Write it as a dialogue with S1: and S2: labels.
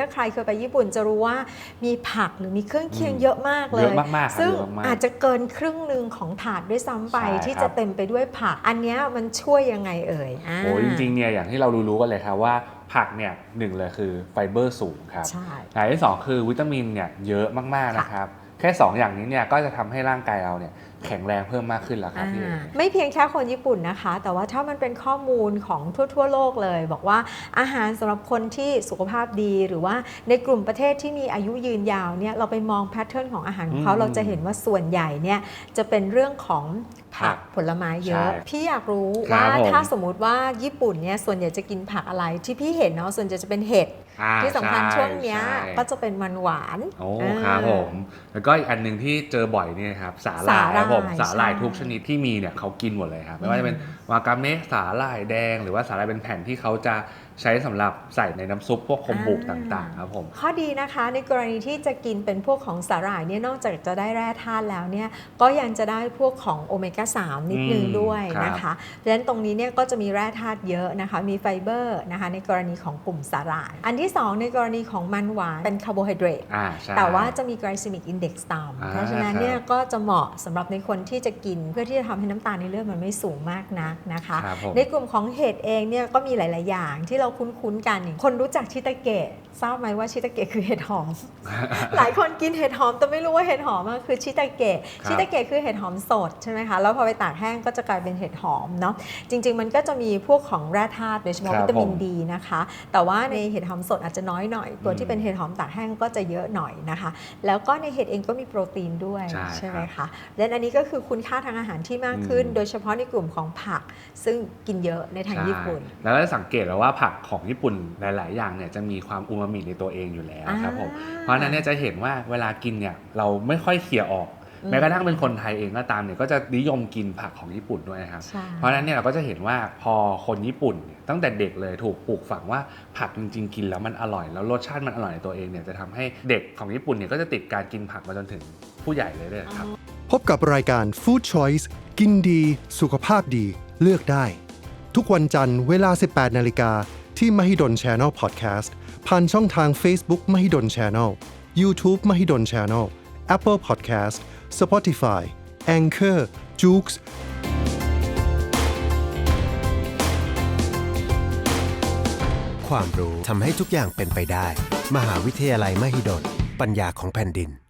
S1: ถ้าใครเคยไปญี่ปุ่นจะรู้ว่ามีผักหรือมีเครื่องเคียง
S2: อืม
S1: เยอะมากเล
S2: เย
S1: ย
S2: อะมากๆครับ
S1: ซึ่ง
S2: เยอะมากๆ
S1: อาจจะเกินครึ่งหนึ่งของถาดด้วยซ้ำไป
S2: ใช่
S1: ที่
S2: ครับ
S1: จะเต็มไปด้วยผัก อันเนี้ยมันช่วยยังไงเอ่ยา
S2: โอ้จริงๆเนี่ยอย่างที่เรารู้ๆกันเลยครับว่าผักเนี่ยหนึ่งเลยคือไฟเบอร์สูงครับ
S1: ใช่
S2: อย่างที่สองคือวิตามินเนี่ยเยอะมากๆนะครับ แค่ 2 อย่างนี้เนี่ยก็จะทำให้ร่างกายเราเนี่ย แข็งแรงเพิ่มมากขึ้นแล้วครับพี่เอ๋
S1: อ่าไม่เพียงแค่คนญี่ปุ่นนะคะ แต่ว่าถ้ามันเป็นข้อมูลของทั่ว ๆ โลกเลย บอกว่าอาหารสำหรับคนที่สุขภาพดีหรือว่าในกลุ่มประเทศที่มีอายุยืนยาวเนี่ยเราไปมองแพทเทิร์นของอาหารของเขา
S2: อืม
S1: เราจะเห็นว่าส่วนใหญ่เนี่ยจะเป็นเรื่องของผัก
S2: ผัก
S1: ผลไม้เยอะ
S2: ใช่
S1: พี่อยากรู้
S2: ครับ
S1: ว่า
S2: ผม
S1: ถ้าสมมุติว่าญี่ปุ่นเนี่ยส่วนใหญ่จะกินผักอะไรที่พี่เห็นเนาะส่วนใหญ่จะเป็นเห็ด
S2: อ่า
S1: ที่สำคัญ
S2: ใช่
S1: วงเนี้ย
S2: ใช่
S1: ก็จะเป็นมันหวาน
S2: โอ้
S1: อ่า
S2: ครับผมแล้วก็อีกอันหนึ่งที่เจอบ่อยเนี่ยครับสาหร่าย
S1: สาหร่าย
S2: ครับผมสาหร่าย
S1: ใช่
S2: ทุกชนิดที่มีเนี่ยเขากินหมดเลยครับไม่ว่าจะเป็นวากาเมะสาหร่ายแดง หรือว่าสาหร่ายเป็นแผ่นที่เขาจะใช้สำหรับใส่ในน้ำซุปพวกคมบุกต่างๆครับผม
S1: ข้อดีนะคะในกรณีที่จะกินเป็นพวกของสาหร่ายเนี่ยนอกจากจะได้แร่ธาตุแล้วเนี่ยก็ยังจะได้พวกของโอเมก้า3นิดนึง
S2: อืม
S1: ด้วย
S2: ครับ
S1: นะคะเพราะฉะนั้นตรงนี้เนี่ยก็จะมีแร่ธาตุเยอะนะคะมีไฟเบอร์นะคะในกรณีของกลุ่มสาหร่าย อันที่ 2 ในกรณีของมันหวานเป็นคาร์โบไฮเดรต
S2: อ่าใช่
S1: แต่ว่าจะมี glycemic index ต่ำ
S2: อ่า
S1: เพราะฉะนั้นเนี่ยก็จะเหมาะสำหรับในคนที่จะกินเพื่อที่จะทำให้น้ำตาลในเลือดมันไม่สูงมากนักนะคะ
S2: ครับผม
S1: ในกลุ่มของเห็ดเองเนี่ยก็มีหลาย ๆ อย่างที่เราคุ้น ๆ กันอย่างคนรู้จักชิตาเกะทราบไหมว่าชิตาเกะคือเห็ดหอม หลายคนกินเห็ดหอมแต่ไม่รู้ว่าเห็ดหอมอะคือชิตาเกะ
S2: ครับ
S1: ชิตาเกะคือเห็ดหอมสดใช่ไหมคะแล้วพอไปตากแห้งก็จะกลายเป็นเห็ดหอมเนาะจริง ๆ มันก็จะมีพวกของแร่ธาตุโดยเฉพาะ
S2: ครับ
S1: วิตามิน
S2: ผม
S1: ดีนะคะ แต่ว่าในเห็ดหอมสดอาจจะน้อยหน่อย ตัว
S2: อื
S1: ที่
S2: ม
S1: เป็นเห็ดหอมตากแห้งก็จะเยอะหน่อยนะคะ แล้วก็ในเห็ดเองก็มีโปรตีนด้วย
S2: ใช่
S1: ไหมคะและอันนี้ก็คือคุณค่าทางอาหารที่มากขึ้น
S2: อืม
S1: โดยเฉพาะในกลุ่มของผัก ซึ่งกินเยอะในทางญี่ปุ่น
S2: ใช่แล้วก็สังเกตแล้วว่าผักของญี่ปุ่นหลาย ๆ อย่างเนี่ยจะมีความอูมามิในตัวเองอยู่แล้วครับผม
S1: อ่า
S2: เพราะฉะนั้นเนี่ยจะเห็นว่าเวลากินเนี่ยเราไม่ค่อยเคี่ยออก
S1: อืม
S2: แม้กระทั่งเป็นคนไทยเองก็ตามเนี่ยก็จะนิยมกินผักของญี่ปุ่นด้วยนะครับ
S1: ใช่
S2: เพราะฉะนั้นเนี่ยเราก็จะเห็นว่าพอคนญี่ปุ่นเนี่ยตั้งแต่เด็กเลยถูกปลูกฝังว่าผักจริงๆกินแล้วมันอร่อย แล้วรสชาติมันอร่อยในตัวเองเนี่ยจะทำให้เด็กของญี่ปุ่นเนี่ยก็จะติดการกินผักมาจนถึงผู้ใหญ่เลยด้วยครับ
S3: พ บกับรายการ Food Choice กินดี สุขภาพดี เลือกได้ ทุกวันจันทร์เวลา 18 นาฬิกา ที่ Mahidol Channel Podcast ผ่านช่องทาง Facebook Mahidol Channel YouTube Mahidol Channel Apple Podcast Spotify Anchor j o o x
S4: ความรู้ทำให้ทุกอย่างเป็นไปได้ มหาวิทยาลัยมหิดล ปัญญาของแผ่นดิน